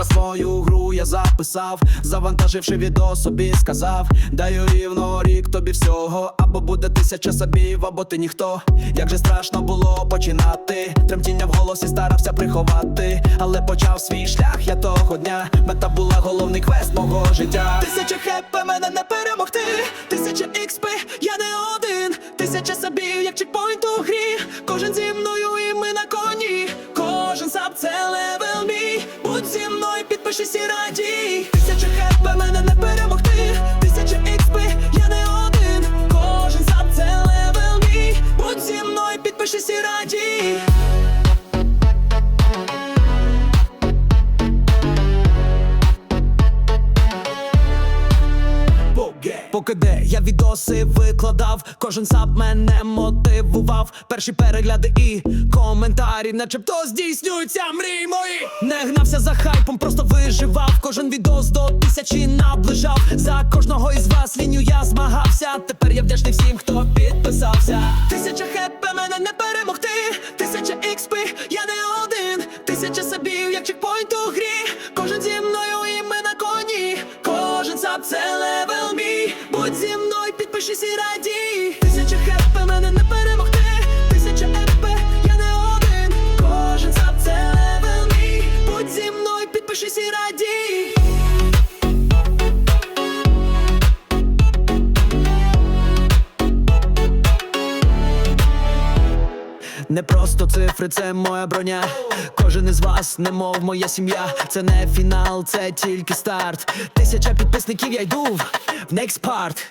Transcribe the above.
Ось свою гру я записав, завантаживши відео собі сказав Даю рівно рік тобі всього, або буде тисяча сабів, або ти ніхто. Як же страшно було починати, тремтіння в голосі старався приховати, але почав свій шлях я того дня. Мета була головний квест мого життя. Тисяча хепе мене не перемогти, тисяча ікспи, я не один, тисяча сабів, як чекпоінт у грі. Кожен зі мною і ми на коні. Кожен саб це зі підпишись і радій. Тисяча хепе мене не перемогти, тисяча ікспи, я не один. Кожен саб це левел мій. Будь зі мною, підпишись і радій. Поки де я відоси викладав, кожен саб мене мотивував. Перші перегляди і коментарі, начебто здійснюються мрії мої. Не гнався за хайпом, просто виживав. Кожен відос до тисячі наближав. За кожного із вас лінію я змагався. Тепер я вдячний всім, хто підписався. Тисяча хепе мене не перемогти. Тисяча ікспи, я не один. Тисяча сабів, як чекпоінт у грі. Кожен зі мною і ми на коні. Кожен саб це левел мій. Будь зі мною, підпишись і радій. Тисяча хепе мене не перемогти. Не просто цифри, це моя броня. Кожен із вас, немов моя сім'я. Це не фінал, це тільки старт. Тисяча підписників я йду в next part.